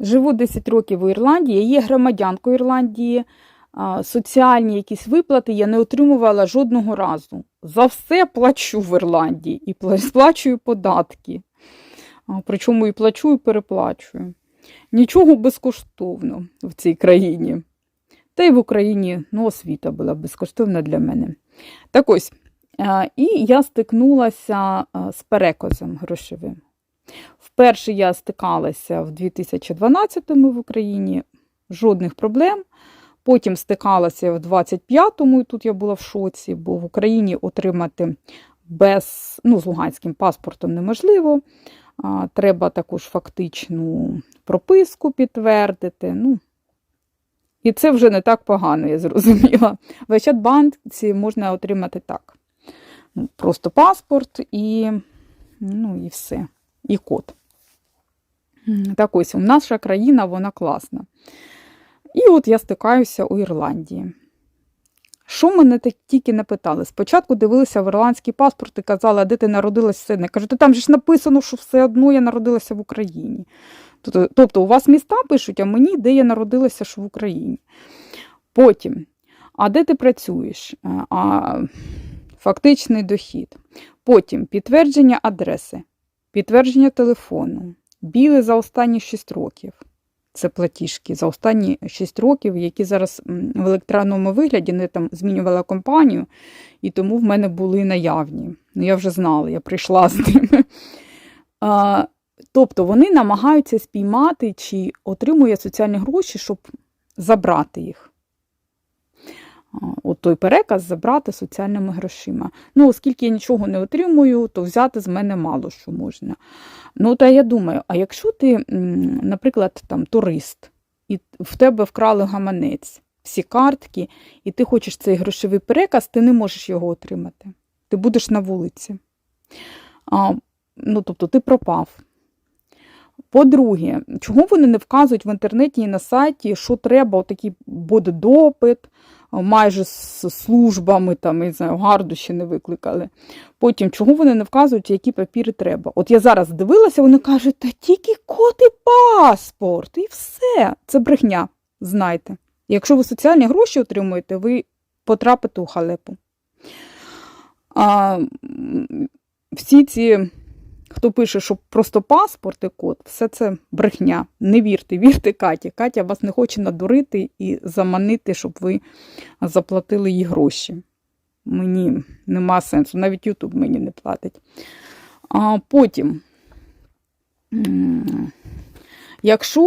Живу 10 років у Ірландії, є громадянкою Ірландії. Соціальні якісь виплати я не отримувала жодного разу. За все плачу в Ірландії і сплачую податки. Причому і плачу, і переплачую. Нічого безкоштовно в цій країні. Та й в Україні ну, освіта була безкоштовна для мене. Так ось, і я стикнулася з переказом грошовим. Вперше я стикалася в 2012-му в Україні, жодних проблем. Потім стикалася в 25-му, і тут я була в шоці, бо в Україні отримати без, ну, з луганським паспортом неможливо. А, Треба також фактичну прописку підтвердити. Ну, і це вже не так погано, я зрозуміла. В Ощадбанці можна отримати так. Ну, Просто паспорт і, ну, і все. І код. Так ось, наша країна, вона класна. І от я стикаюся у Ірландії. Що мене тільки не питали? Спочатку дивилися в ірландський паспорт і казали, а де ти народилась в Сиднеї. Кажу, «Та там же ж написано, що все одно я народилася в Україні. Тобто, у вас міста пишуть, а мені, де я народилася, що в Україні. Потім, а де ти працюєш? А, фактичний дохід. Потім підтвердження адреси, підтвердження телефону, біле за останні 6 років. Це платіжки за останні 6 років, які зараз в електронному вигляді не там змінювала компанію, і тому в мене були наявні. Ну, я вже знала, я прийшла з ними. А, тобто вони намагаються спіймати, чи отримує соціальні гроші, щоб забрати їх. От той переказ забрати соціальними грошима. Ну, оскільки я нічого не отримую, то взяти з мене мало що можна. Ну, та я думаю, а якщо ти, наприклад, там турист, і в тебе вкрали гаманець, всі картки, і ти хочеш цей грошовий переказ, ти не можеш його отримати. Ти будеш на вулиці. А, ну, тобто ти пропав. По-друге, чого вони не вказують в інтернеті і на сайті, що треба, отакий допит, майже з службами, там, я не знаю, гарду ще не викликали. Потім, чого вони не вказують, які папіри треба. От я зараз дивилася, вони кажуть, та тільки код і паспорт, і все. Це брехня, знайте. Якщо ви соціальні гроші отримуєте, ви потрапите у халепу. А, всі ці, хто пише, що просто паспорт і код, все це брехня. Не вірте, вірте Каті. Катя вас не хоче надурити і заманити, щоб ви заплатили їй гроші. Мені нема сенсу, навіть Ютуб мені не платить. А потім, якщо